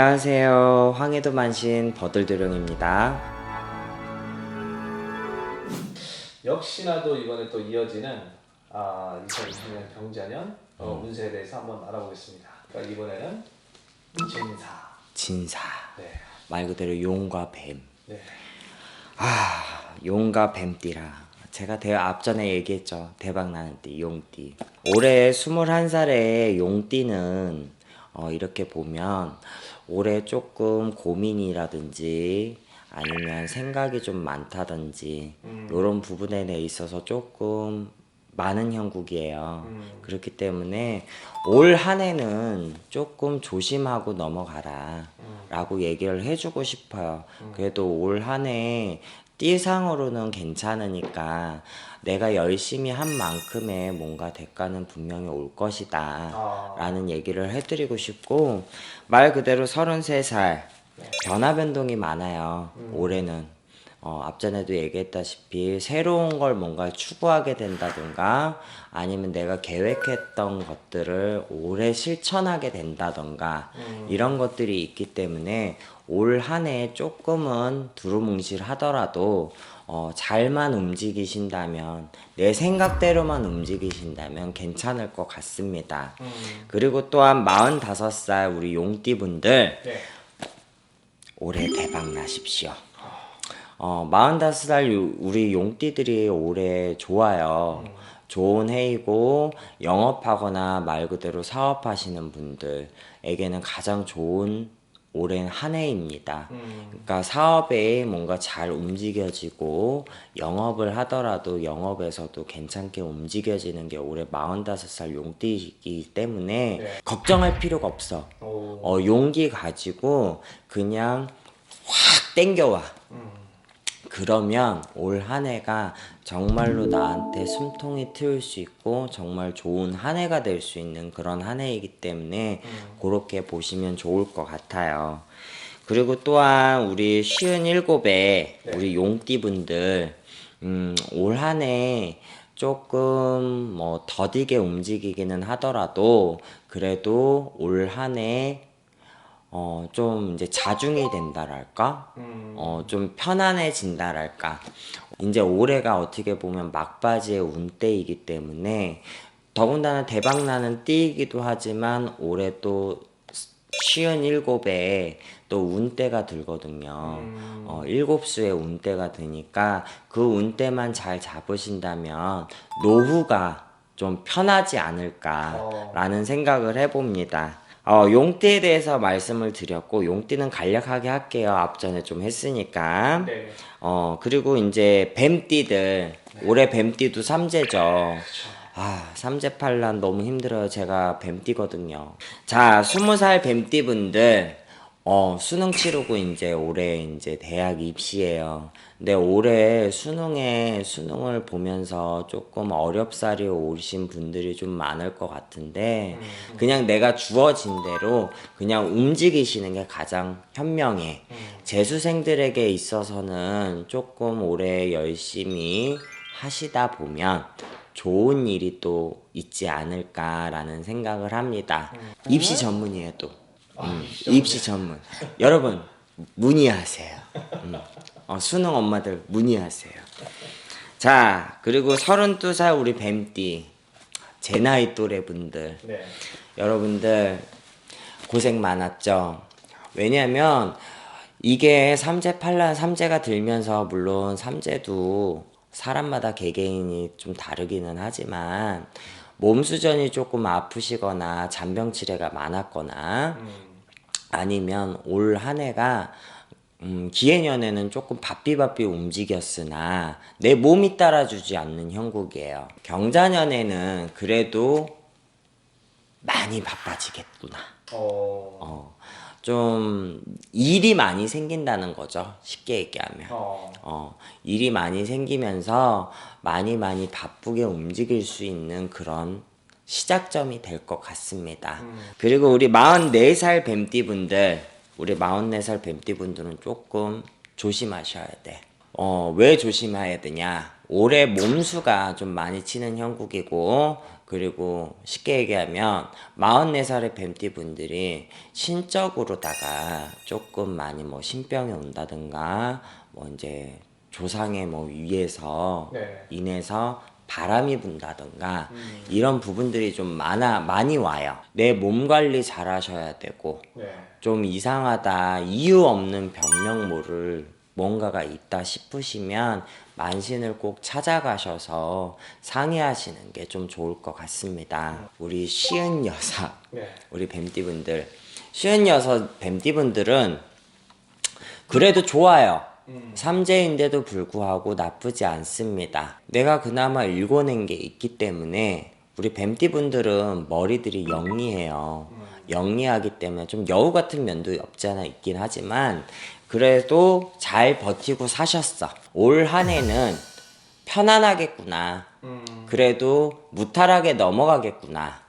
안녕하세요. 황해도 만신 버들도령입니다. 역시나도 이번에 또 이어지는 아, 2020년 병자년 어, 음. 운세에 대해서 한번 알아보겠습니다. 그러니까 이번에는 진사. 진사. 네. 말 그대로 용과 뱀. 네. 아, 용과 뱀띠라. 제가 대 앞전에 얘기했죠. 대박 나는 띠, 용띠. 올해 21살의 용띠는 어, 이렇게 보면 올해 조금 고민이라든지 아니면 생각이 좀 많다든지 음. 이런 부분에 대해 있어서 조금 많은 형국이에요. 음. 그렇기 때문에 올 한 해는 조금 조심하고 넘어가라 음. 라고 얘기를 해주고 싶어요. 그래도 올 한 해 띠상으로는 괜찮으니까 내가 열심히 한 만큼의 뭔가 대가는 분명히 올 것이다 아. 라는 얘기를 해드리고 싶고 말 그대로 33살 변화 변동이 많아요 올해는 어, 앞전에도 얘기했다시피 새로운 걸 뭔가 추구하게 된다던가 아니면 내가 계획했던 것들을 올해 실천하게 된다던가 이런 것들이 있기 때문에 올 한 해 조금은 두루뭉실 하더라도 어, 잘만 움직이신다면 내 생각대로만 움직이신다면 괜찮을 것 같습니다. 음. 그리고 또한 45살 우리 용띠분들 네. 올해 대박 나십시오. 어, 45살 유- 우리 용띠들이 올해 좋아요. 좋은 해이고 영업하거나 말 그대로 사업하시는 분들에게는 가장 좋은 올해 한 해입니다. 음. 그러니까 사업에 뭔가 잘 움직여지고 영업을 하더라도 영업에서도 괜찮게 움직여지는 게 올해 45살 용띠이기 때문에 네. 걱정할 필요가 없어. 오. 어, 용기 가지고 그냥 확 땡겨와. 음. 그러면 올 한 해가 정말로 나한테 숨통이 트일 수 있고 정말 좋은 한 해가 될 수 있는 그런 한 해이기 때문에 그렇게 보시면 좋을 것 같아요. 그리고 또한 우리 쉬운 일곱에 우리 용띠분들 음, 올 한 해 조금 뭐 더디게 움직이기는 하더라도 그래도 올 한 해 어, 좀 이제 자중이 된다랄까? 음. 어, 좀 편안해진다랄까? 이제 올해가 어떻게 보면 막바지의 운때이기 때문에 더군다나 대박나는 띠이기도 하지만 올해 또 쉬운 일곱에 또 운때가 들거든요. 음. 어, 일곱 수의 운때가 드니까 그 운때만 잘 잡으신다면 노후가 좀 편하지 어. 않을까라는 생각을 해봅니다. 어, 용띠에 대해서 말씀을 드렸고 용띠는 간략하게 할게요. 앞전에 좀 했으니까. 네. 어, 그리고 이제 뱀띠들 올해 뱀띠도 삼재죠. 아, 삼재팔란 너무 힘들어요. 제가 뱀띠거든요. 자, 스무 살 뱀띠분들, 어, 수능 치르고 이제 올해 이제 대학 입시예요. 근데 올해 수능에 수능을 보면서 조금 어렵사리 오신 분들이 좀 많을 것 같은데, 그냥 내가 주어진 대로 그냥 움직이시는 게 가장 현명해. 재수생들에게 있어서는 조금 올해 열심히 하시다 보면 좋은 일이 또 있지 않을까라는 생각을 합니다. 입시 전문이에요 또. 음, 입시 전문. 여러분 문의하세요. 음. 어, 수능 엄마들 문의하세요. 자 그리고 32살 우리 뱀띠 제 나이 또래 분들 네. 여러분들 고생 많았죠. 왜냐면 이게 삼재 팔란 삼재가 들면서 물론 삼재도 사람마다 개개인이 좀 다르기는 하지만 몸 수전이 조금 아프시거나 잔병 치레가 많았거나 아니면 올 한 해가 음, 기해년에는 조금 바삐바삐 움직였으나 내 몸이 따라주지 않는 형국이에요. 경자년에는 그래도 많이 바빠지겠구나. 어. 어, 좀 일이 많이 생긴다는 거죠. 쉽게 얘기하면. 어. 어, 일이 많이 생기면서 많이 많이 바쁘게 움직일 수 있는 그런 시작점이 될 것 같습니다. 그리고 우리 44살 뱀띠분들, 우리 44살 뱀띠분들은 조금 조심하셔야 돼. 어, 왜 조심해야 되냐? 올해 몸수가 좀 많이 치는 형국이고 그리고 쉽게 얘기하면 44살의 뱀띠 분들이 신적으로다가 조금 많이 뭐 신병이 온다든가 뭐 이제 조상의 뭐 위에서 네. 인해서 바람이 분다든가 이런 부분들이 좀 많아 많이 와요. 내 몸 관리 잘 하셔야 되고 네. 좀 이상하다 이유 없는 병력 모를 뭔가가 있다 싶으시면 만신을 꼭 찾아가셔서 상의하시는 게 좀 좋을 것 같습니다. 우리 쉬은 여사, 네. 우리 뱀띠분들, 쉬은 여사 뱀띠분들은 그래도 좋아요. 삼재인데도 불구하고 나쁘지 않습니다. 내가 그나마 읽어낸 게 있기 때문에 우리 뱀띠 분들은 머리들이 영리해요. 영리하기 때문에 좀 여우 같은 면도 없지 않아 있긴 하지만 그래도 잘 버티고 사셨어. 올 한 해는 편안하겠구나. 음. 그래도 무탈하게 넘어가겠구나.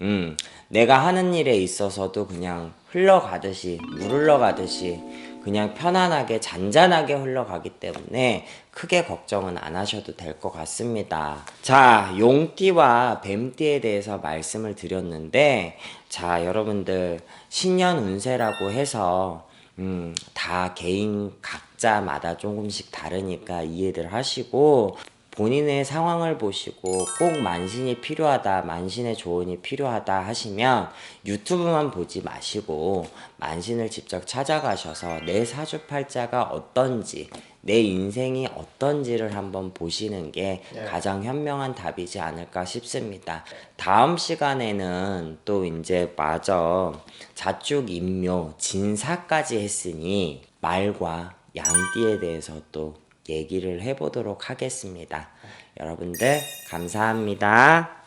음, 내가 하는 일에 있어서도 그냥 흘러가듯이, 물 흘러가듯이, 그냥 편안하게, 잔잔하게 흘러가기 때문에 크게 걱정은 안 하셔도 될 것 같습니다. 자, 용띠와 뱀띠에 대해서 말씀을 드렸는데, 자, 여러분들, 신년 운세라고 해서, 음, 다 개인 각자마다 조금씩 다르니까 이해들 하시고, 본인의 상황을 보시고 꼭 만신이 필요하다, 만신의 조언이 필요하다 하시면 유튜브만 보지 마시고 만신을 직접 찾아가셔서 내 사주팔자가 어떤지, 내 인생이 어떤지를 한번 보시는 게 네. 가장 현명한 답이지 않을까 싶습니다. 다음 시간에는 또 이제 마저 자축, 임묘, 진사까지 했으니 말과 양띠에 대해서 또 얘기를 해보도록 하겠습니다. 여러분들 감사합니다.